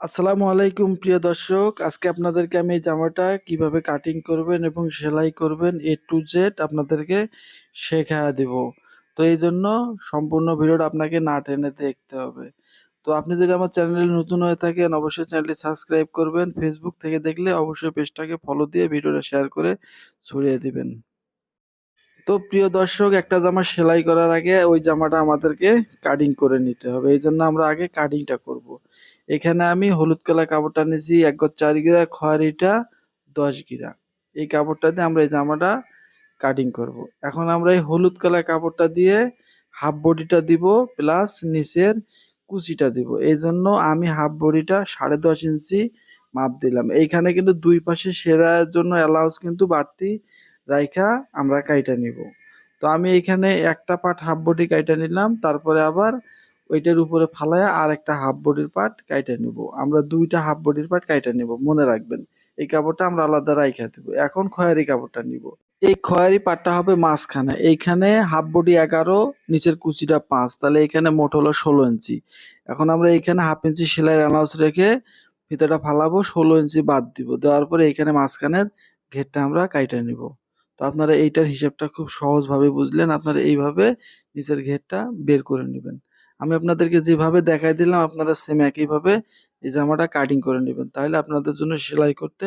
আসসালামু আলাইকুম, প্রিয় দর্শক। আজকে আপনাদেরকে আমি এই জামাটা কীভাবে কাটিং করবেন এবং সেলাই করবেন এ টু জেড আপনাদেরকে শেখা দেব। তো এই জন্য সম্পূর্ণ ভিডিওটা আপনাকে না টেনে দেখতে হবে। তো আপনি যদি আমার চ্যানেলে নতুন হয়ে থাকেন, অবশ্যই চ্যানেলটি সাবস্ক্রাইব করবেন। ফেসবুক থেকে দেখলে অবশ্যই পেজটাকে ফলো দিয়ে ভিডিওটা শেয়ার করে ছড়িয়ে দিবেন। তো প্রিয় দর্শক, একটা জামা সেলাই করার আগে ওই জামাটা আমাদেরকে কাটিং করে নিতে হবে এই জন্য আমরা আগে কাটিংটা করব। এখানে আমি হলুদ কালার কাপড়টা নিয়েছি, এক গজ চার গিরা, খয়ারিটা দশ গিরা এই কাপড়টা দিয়ে আমরা এই জামাটা কাটিং করব। এখন আমরা এই হলুদ কালার কাপড়টা দিয়ে হাফ বডিটা দিব প্লাস নিচের কুচিটা দিব এই জন্য আমি হাফ বডিটা সাড়ে দশ ইঞ্চি মাপ দিলাম এইখানে কিন্তু দুই পাশে সেরার জন্য অ্যালাউন্স কিন্তু বাড়তি রাইখা আমরা কাইটা নিব। তো আমি এখানে একটা পার্ট হাফ বডি কাইটা নিলাম, তারপরে আবার ওইটার উপরে ফালায়া আর একটা হাফ বডির পার্ট কাইটা নিব। আমরা দুইটা হাফ বডির পার্ট কাইটা নিব, মনে রাখবেন। এই কাপড়টা আমরা আলাদা রাইখা দেব, এখন খয়ারি কাপড়টা নিব। এই খয়ারি পাটটা হবে মাঝখানে, এইখানে হাফ বডি এগারো, নিচের কুচিটা পাঁচ, তাহলে এখানে মোট হলো ষোলো ইঞ্চি। এখন আমরা এইখানে হাফ ইঞ্চি সেলাইয়ের অ্যানাউন্স রেখে ফিতাটা ফালাবো, ষোলো ইঞ্চি বাদ দিব, দেওয়ার পরে এইখানে মাঝখানের ঘেরটা আমরা কাইটা নিব। তো আপনারা এইটার হিসাবটা খুব সহজভাবে বুঝলেন। আপনারা এইভাবে নিচের ঘেরটা বের করে নেবেন। আমি আপনাদেরকে যেভাবে দেখাই দিলাম, আপনারা সেম একইভাবে এই জামাটা কাটিং করে নেবেন। তাহলে আপনাদের জন্য সেলাই করতে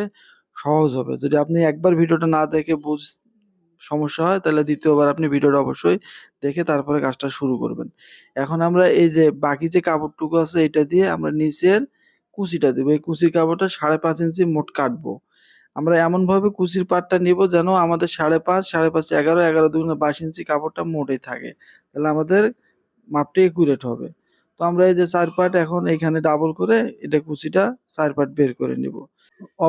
সহজ হবে। যদি আপনি একবার ভিডিওটা না দেখে বুঝ, সমস্যা হয়, তাহলে দ্বিতীয়বার আপনি ভিডিওটা অবশ্যই দেখে তারপরে কাজটা শুরু করবেন। এখন আমরা এই যে বাকি যে কাপড়টুকু আছে, এটা দিয়ে আমরা নিচের কুচিটা দেবো। এই কুচির কাপড়টা সাড়ে পাঁচ ইঞ্চি মোট কাটবো। আমরা এমনভাবে কুচির পাটটা নিব যেন আমাদের সাড়ে পাঁচ সাড়ে পাঁচ এগারো এগারো দুগুণে বাইশ ইঞ্চি কাপড়টা মোটেই থাকে। তাহলে আমাদের মাপটা একুরেট হবে। তো আমরা এই যে চার পাট এখন এখানে ডাবল করে এটা কুচিটা চার পাট বের করে নিব।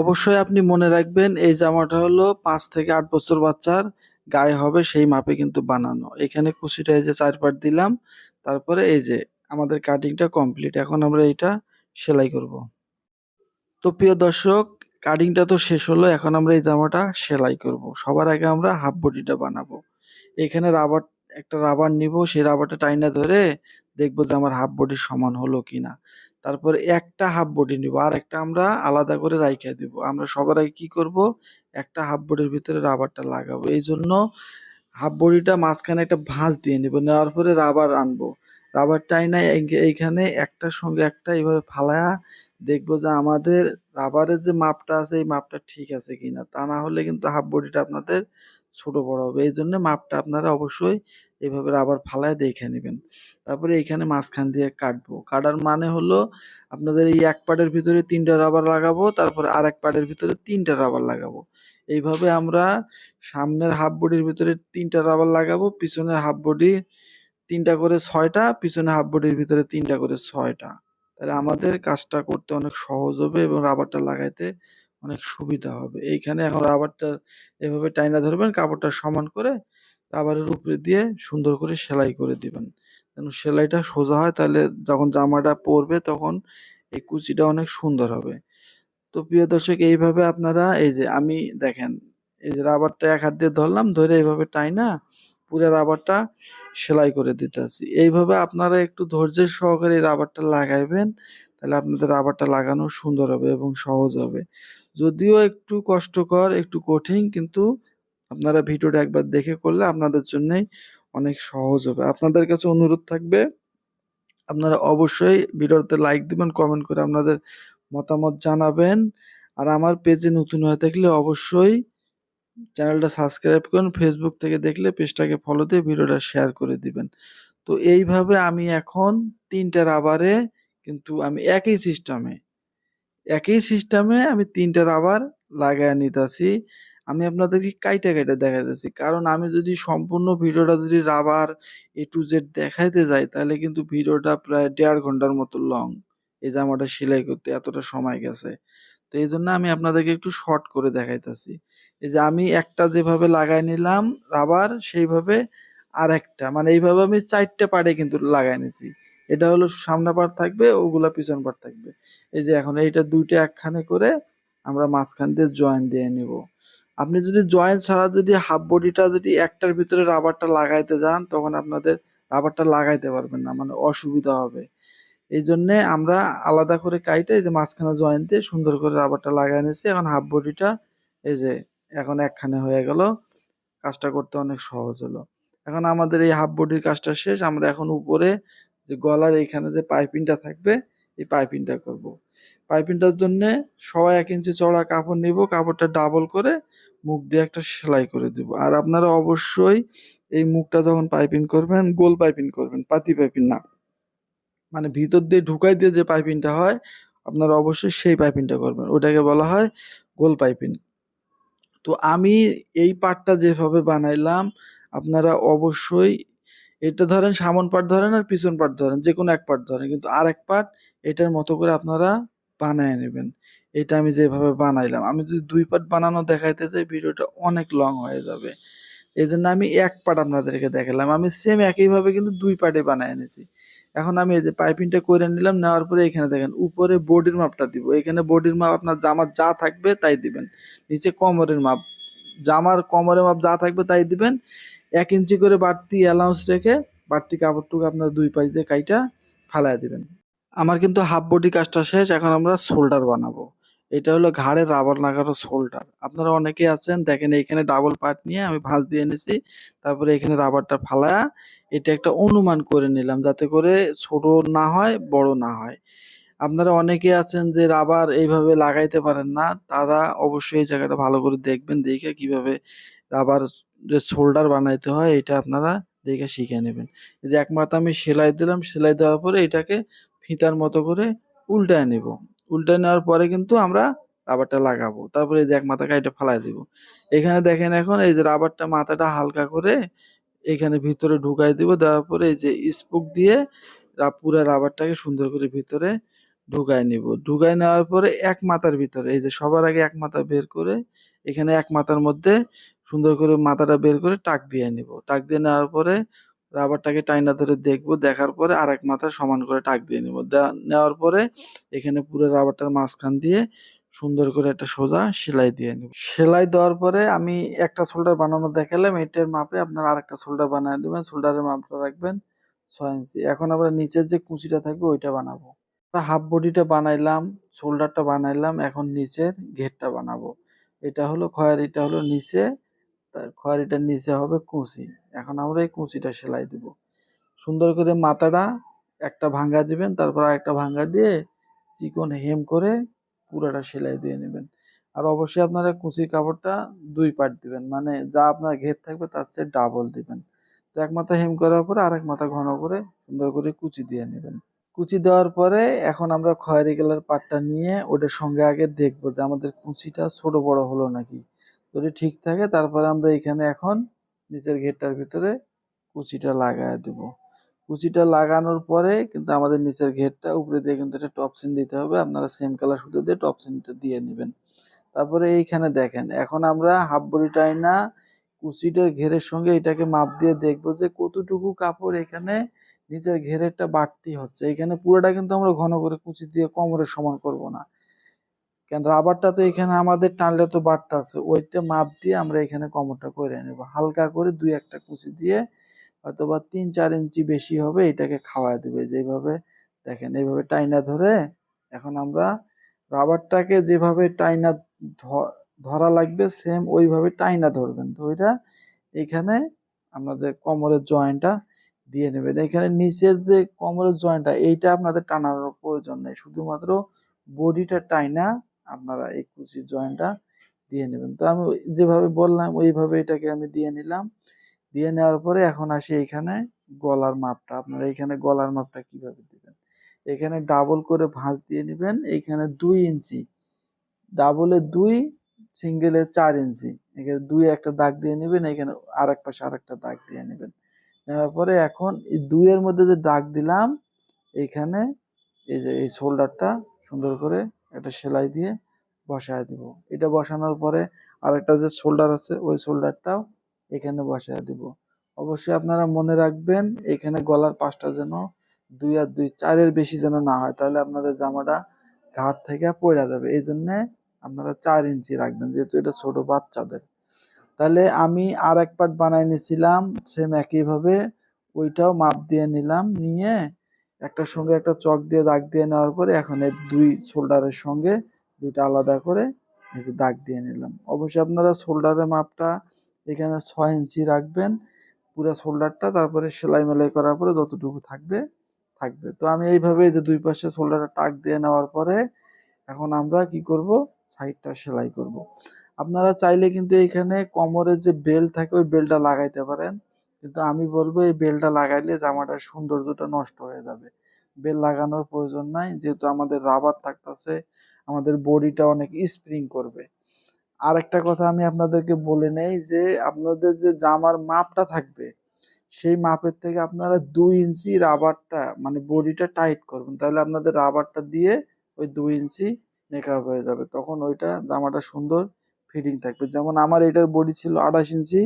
অবশ্যই আপনি মনে রাখবেন, এই জামাটা হলো পাঁচ থেকে আট বছর বাচ্চার, গায়ে হবে সেই মাপে কিন্তু বানানো। এখানে কুচিটা এই যে চার পাট দিলাম, তারপরে এই যে আমাদের কাটিংটা কমপ্লিট এখন আমরা এটা সেলাই করব। তো প্রিয় দর্শক কাটিংটা তো শেষ হলো, এখন আমরা এই জামাটা সেলাই করব। সবার আগে আমরা হাফ বডিটা বানাবো। এখানে রাবার একটা রাবার নিব, সেই রাবারটা টাইনা ধরে দেখব যে আমার হাফ বডি সমান হলো কিনা। তারপরে একটা হাফ বডি নিব, আর একটা আমরা আলাদা করে রাইখা দিব। আমরা সবার আগে কি করব? একটা হাফ বডির ভিতরে রাবারটা লাগাবো। এই জন্য হাফ বডিটা মাঝখানে একটা ভাঁজ দিয়ে নিব, নেওয়ার পরে রাবার আনব। রাবার টাইনা এইখানে একটার সঙ্গে একটা এইভাবে ফালায়া দেখব যে আমাদের রাবারের যে মাপটা আছে এই মাপটা ঠিক আছে কিনা। তা না হলে কিন্তু হাফ বডিটা আপনাদের ছোট বড় হবে। এই জন্য মাপটা আপনারা অবশ্যই এভাবে রাবার ফালায় দেখে নেবেন। তারপরে এইখানে মাঝখান দিয়ে কাটবো। কাটার মানে হলো আপনাদের এই এক পাটের ভিতরে তিনটা রাবার লাগাবো, তারপরে আর এক পাটের ভিতরে তিনটা রাবার লাগাবো। এইভাবে আমরা সামনের হাফ বডির ভিতরে তিনটা রাবার লাগাবো, পিছনের হাফ বডি তিনটা করে ছয়টা, পিছনে হাফ বডির ভিতরে তিনটা করে ছয়টা। তাহলে আমাদের কাজটা করতে অনেক সহজ হবে এবং রাবারটা লাগাইতে অনেক সুবিধা হবে। এইখানে এখন রাবারটা এভাবে টাইনা ধরবেন, কাপড়টা সমান করে রাবারের উপরে দিয়ে সুন্দর করে সেলাই করে দিবেন। যেন সেলাইটা সোজা হয়, তাহলে যখন জামাটা পরবে তখন এই কুচিটা অনেক সুন্দর হবে। তো প্রিয় দর্শক, এইভাবে আপনারা, এই যে আমি দেখেন, এই যে রাবারটা এক হাত দিয়ে ধরলাম, ধরে এইভাবে টাইনা পুরো রাবারটা সেলাই করে দিতেছি এইভাবে আপনারা একটু ধৈর্যের সহকারে রাবারটা লাগাইবেন, তাহলে আপনাদের রাবারটা লাগানো সুন্দর হবে এবং সহজ হবে। যদিও একটু কষ্টকর, একটু কঠিন, কিন্তু আপনারা ভিডিওটা একবার দেখে করলে আপনাদের জন্যই অনেক সহজ হবে। আপনাদের কাছে অনুরোধ থাকবে, আপনারা অবশ্যই ভিডিওতে লাইক দিবেন, কমেন্ট করে আপনাদের মতামত জানাবেন। আর আমার পেজে নতুন হয়ে থাকলে অবশ্যই চ্যানেলটা সাবস্ক্রাইব করুন ফেসবুক থেকে দেখলে পেজটাকে ফলো দিয়ে ভিডিওটা শেয়ার করে দিবেন। তো এইভাবে আমি এখন তিনটা রাবারে কিন্তু আমি একই সিস্টেমে একই সিস্টেমে আমি তিনটা রাবার লাগায় নিতেছি। আমি আপনাদেরকে কাইটা কাইটা দেখাইতেছি। কারণ আমি যদি সম্পূর্ণ ভিডিওটা যদি রাবার এ টু জেড দেখাইতে যাই, তাহলে কিন্তু ভিডিওটা প্রায় দেড় ঘণ্টার মতো লং এই জামাটা সেলাই করতে এতটা সময় গেছে। তো এই জন্য আমি আপনাদেরকে একটু শর্ট করে দেখাইতেছি। এই যে আমি একটা যেভাবে লাগাই নিলাম রাবার সেইভাবে আর একটা মানে এইভাবে আমি চারটে পাড়ে কিন্তু লাগাই নিছি। এটা হলো সামনে পাট থাকবে, ওগুলা পিছন পাট থাকবে। এই যে এখন এইটা দুইটা একখানে করে আমরা মাঝখান দিয়ে জয়েন দিয়ে নিব। আপনি যদি জয়েন ছাড়া যদি হাফ বডিটা যদি একটার ভিতরে রাবারটা লাগাইতে যান, তখন আপনাদের রাবারটা লাগাইতে পারবেন না। মানে অসুবিধা হবে। এই জন্যে আমরা আলাদা করে কাইটে এই যে মাঝখানে জয়েন দিয়ে সুন্দর করে রাবারটা লাগাই নিয়েছি। এখন হাফ বডিটা এই যে এখন একখানে হয়ে গেল। কাজটা করতে অনেক সহজ হলো। এখন আমাদের এই হাফ বডির কাজটা শেষ। আমরা এখন উপরে যে গলার এইখানে যে পাইপিংটা থাকবে, এই পাইপিংটা করব। পাইপিংটার জন্য সবাই এক ইঞ্চি চড়া কাপড় নিব। কাপড়টা ডাবল করে মুখ দিয়ে একটা সেলাই করে দিব। আর আপনারা অবশ্যই এই মুখটা যখন পাইপিং করবেন, গোল পাইপিং করবেন, পাতি পাইপিং না। মানে ভিতর দিয়ে ঢুকাই দিয়ে যে পাইপিংটা হয়, আপনারা অবশ্যই সেই পাইপিংটা করবেন। ওটাকে বলা হয় গোল পাইপিং। তো আমি এই পার্টটা যেভাবে বানাইলাম, আপনারা অবশ্যই এটা ধরেন সামন পাট ধরেন আর পিছন পাট ধরেন যে কোনো এক পাট ধরেন, কিন্তু আর এক পার্ট এটার মতো করে আপনারা বানায় নেবেন। এটা আমি যেভাবে বানাইলাম, আমি যদি দুই পার্ট বানানো দেখাইতে চাই, ভিডিওটা অনেক লং হয়ে যাবে। এই জন্য আমি এক পার্ট আপনাদেরকে দেখালাম। আমি সেম একইভাবে কিন্তু দুই পার্টে বানায় এনেছি। এখন আমি এই যে পাইপিংটা করে নিলাম, নেওয়ার পরে এখানে দেখেন, উপরে বডির মাপটা দিব। এখানে বডির মাপ আপনার জামার যা থাকবে তাই দিবেন। নিচে কোমরের মাপ। জামার কোমরের মাপ যা থাকবে তাই দিবেন। এক ইঞ্চি করে বাড়তি অ্যালাউন্স রেখে বাড়তি কাপড়টুকু আপনার দুই পাশ দিয়ে কাইটা ফালায় দিবেন। আমার কিন্তু হাফ বডি কাজটা শেষ, এখন আমরা শোল্ডার বানাবো। এটা হলো ঘাড়ের রাবার লাগানো শোল্ডার। আপনারা অনেকে আছেন, দেখেন এইখানে ডাবল পার্ট নিয়ে আমি ভাঁজ দিয়ে এনেছি, তারপরে এখানে রাবারটা ফালায়া এটা একটা অনুমান করে নিলাম যাতে করে ছোট না হয়, বড় না হয়। আপনারা অনেকে আছেন যে রাবার এইভাবে লাগাইতে পারেন না, তারা অবশ্যই এই জায়গাটা ভালো করে দেখবেন, দেখে কীভাবে রাবার যে শোল্ডার বানাইতে হয়, এটা আপনারা দেখে শিখে নেবেন। এই যে এক মাথা আমি সেলাই দিলাম, সেলাই দেওয়ার পরে এটাকে ফিতার মতো করে উল্টায় নেব। উল্টায় নেওয়ার পরে কিন্তু আমরা রাবারটা লাগাবো। তারপরে এই যে এক মাথা কাইটা ফালাই দিব। এখানে দেখেন এখন এই যে রাবারটা মাথাটা হালকা করে এখানে ভিতরে ঢুকাই দিব। দেওয়ার পরে এই যে স্পুক দিয়ে পুরো রাবারটাকে সুন্দর করে ভিতরে ঢুকায় নিব। ঢুকায় নেওয়ার পরে এক মাথার ভিতরে, এই যে সবার আগে এক মাথা বের করে এখানে এক মাথার মধ্যে সুন্দর করে মাথাটা বের করে টাক দিয়ে নিব। টাক দিয়ে নেওয়ার পরে রাবারটাকে টাইনা ধরে দেখব, দেখার পরে আরেক মাথা সমান করে টাক দিয়ে নিব। নেওয়ার পরে এখানে পুরো রাবারটার মাঝখান দিয়ে সুন্দর করে একটা সোজা সেলাই দিয়ে নিব। সেলাই দেওয়ার পরে আমি একটা শোল্ডার বানানো দেখালাম, এটার মাপে আপনার আরেকটা শোল্ডার বানিয়ে দেবেন শোল্ডারের মাপটা রাখবেন ছয় ইঞ্চি। এখন আমরা নিচের যে কুচিটা থাকবে ওইটা বানাবো। হাফ বডিটা বানাইলাম শোল্ডারটা বানাইলাম, এখন নিচের ঘেরটা বানাবো। এটা হলো খয়েরিটা হলো নিচে খয়েরিটার নিচে হবে কুচি। এখন আমরা এই কুচিটা সেলাই দিব। সুন্দর করে মাথাটা একটা ভাঙ্গা দিবেন, তারপর আরেকটা ভাঙ্গা দিয়ে চিকন হেম করে পুরাটা সেলাই দিয়ে নেবেন। আর অবশ্যই আপনারা কুচির কাপড়টা দুই পার্ট দিবেন মানে যা আপনার ঘের থাকবে তার চেয়ে ডাবল দিবেন। তো এক মাথা হেম করার পরে আরেক মাথা ঘন করে সুন্দর করে কুচি দিয়ে নেবেন। কুচি দেওয়ার পরে এখন আমরা খয়েরি কালার পাটটা নিয়ে ওটার সঙ্গে আগে দেখব যে আমাদের কুচিটা ছোট বড় হলো নাকি। যদি ঠিক থাকে, তারপরে আমরা এখানে এখন নিচের ঘেরটার ভিতরে কুচিটা লাগায় দেব। কুচিটা লাগানোর পরে কিন্তু আমাদের নিচের ঘেরটা উপরে দিয়ে কিন্তু একটা টপসিন দিতে হবে। আপনারা সেম কালার সুতো দিয়ে টপসিনটা দিয়ে নেবেন। তারপরে এইখানে দেখেন, এখন আমরা হাফ বডি টাইনা কুচিটার ঘেরের সঙ্গে এটাকে মাপ দিয়ে দেখব যে কতটুকু কাপড় এখানে নিচের ঘেরেরটা বাড়তি হচ্ছে। এখানে পুরোটা কিন্তু আমরা ঘন করে কুচি দিয়ে কোমরের সমান করব না। কেন রাবারটা তো এখানে আমাদের টানলে তো বাড়তে আছে। ওইটা মাপ দিয়ে আমরা এখানে কোমরটা করে নেব। হালকা করে দুই একটা কুচি দিয়ে হয়তো বা তিন চার ইঞ্চি বেশি হবে এটাকে খাওয়া দেবে। যেভাবে দেখেন, এইভাবে টাইনা ধরে এখন আমরা রাবারটাকে যেভাবে টাইনা ধরা লাগবে সেম ওইভাবে টাইনা ধরবেন। তো ওইটা এখানে আমাদের কোমরের জয়েন্টটা দিয়ে নেবেন। এখানে নিচের যে কোমরের জয়েন্টটা, এইটা আপনাদের টানার প্রয়োজন নেই। শুধুমাত্র বডিটা টাইনা আপনারা এই কুচির জয়েন্টটা দিয়ে নেবেন। তো আমি যেভাবে বললাম, ওইভাবে এটাকে আমি দিয়ে নিলাম। দিয়ে নেওয়ার পরে এখন আসি এখানে গলার মাপটা। আপনারা এখানে গলার মাপটা কীভাবে দিবেন? এখানে ডাবল করে ভাঁজ দিয়ে নেবেন। এইখানে দুই ইঞ্চি। ডাবলে দুই সিঙ্গেলে চার ইঞ্চি। এখানে দুই একটা দাগ দিয়ে নেবেন, এখানে আর এক পাশে আর একটা দাগ দিয়ে নেবেন। নেওয়ার পরে এখন এই দুইয়ের মধ্যে যে দাগ দিলাম, এইখানে এই যে এই শোল্ডারটা সুন্দর করে একটা সেলাই দিয়ে বসায় দিব। এটা বসানোর পরে আরেকটা যে শোল্ডার আছে, ওই শোল্ডারটাও এখানে বসায় দিব। অবশ্যই আপনারা মনে রাখবেন, এখানে গলার পাশটা যেন দুই আর দুই চারের বেশি যেন না হয়, তাহলে আপনাদের জামাটা ঘাট থেকে পড়ে যাবে। এই জন্যে আপনারা চার ইঞ্চি রাখবেন, যেহেতু এটা ছোট বাচ্চাদের। তাহলে আমি আর এক পার্ট বানাই নিয়েছিলাম সেম একইভাবে ওইটাও মাপ দিয়ে নিলাম, নিয়ে একটার সঙ্গে একটা চক দিয়ে দাগ দিয়ে নেওয়ার পরে এখন দুই শোল্ডারের সঙ্গে দুইটা আলাদা করে এই যে দাগ দিয়ে নিলাম। অবশ্যই আপনারা শোল্ডারের মাপটা এখানে ছয় ইঞ্চি রাখবেন, পুরো শোল্ডারটা, তারপরে সেলাই মেলাই করার পরে যতটুকু থাকবে থাকবে। তো আমি এইভাবে এই যে দুই পাশে শোল্ডারটা টাক দিয়ে নেওয়ার পরে এখন আমরা কি করব? সাইডটা সেলাই করব। আপনারা চাইলে কিন্তু এখানে কোমরের যে বেল্ট থাকে, ওই বেল্টটা লাগাইতে পারেন। কিন্তু আমি বলব এই বেল্টটা লাগাইলে জামাটার সৌন্দর্যটা নষ্ট হয়ে যাবে। বেল লাগানোর প্রয়োজন নাই, যেহেতু আমাদের রাবার থাকতেছে, আমাদের বডিটা অনেক স্প্রিং করবে। আর একটা কথা আমি আপনাদেরকে বলে নেই যে, আপনাদের যে জামার মাপটা থাকবে, সেই মাপের থেকে আপনারা দুই ইঞ্চি রাবারটা মানে বডিটা টাইট করবেন। তাহলে আপনাদের রাবারটা দিয়ে ওই দুই ইঞ্চি মেকআপ হয়ে যাবে। তখন ওইটা জামাটা সুন্দর ফিটিং থাকবে। যেমন আমার এটার বডি ছিল আঠাশ ইঞ্চি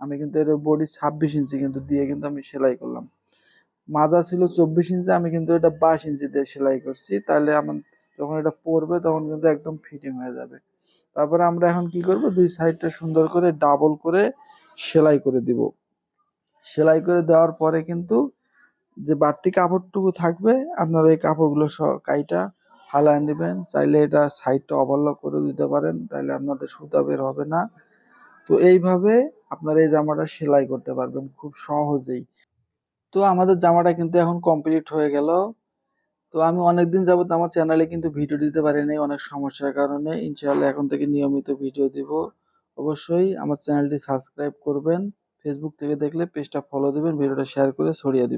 আমি কিন্তু এর বডি ছাব্বিশ ইঞ্চি কিন্তু দিয়ে কিন্তু আমি সেলাই করলাম। মাজা ছিল চব্বিশ ইঞ্চি আমি কিন্তু এটা বাইশ ইঞ্চি দিয়ে সেলাই করছি। তাহলে আমার যখন এটা পরবে তখন কিন্তু একদম ফিটিং হয়ে যাবে। তারপরে আমরা এখন কি করব? দুই সাইডটা সুন্দর করে ডাবল করে সেলাই করে দিব। সেলাই করে দেওয়ার পরে কিন্তু যে বাড়তি কাপড়টুকু থাকবে, আপনারা এই কাপড়গুলো কাইটা ফালায় নেবেন। চাইলে এটা সাইডটা ওভারলক করে দিতে পারেন, তাহলে আপনাদের সুতা বের হবে না। তো এইভাবে আপনারা এই জামাটা সেলাই করতে পারবেন খুব সহজেই। তো আমাদের জামাটা কিন্তু এখন কমপ্লিট হয়ে গেল। তো আমি অনেকদিন যাবত আমার চ্যানেলে কিন্তু ভিডিও দিতে পারিনি, অনেক সমস্যার কারণে। ইনশাআল্লাহ এখন থেকে নিয়মিত ভিডিও দিব। অবশ্যই আমার চ্যানেলটি সাবস্ক্রাইব করবেন। ফেসবুক থেকে দেখলে পেজটা ফলো দিবেন ভিডিওটা শেয়ার করে ছড়িয়ে দিবেন।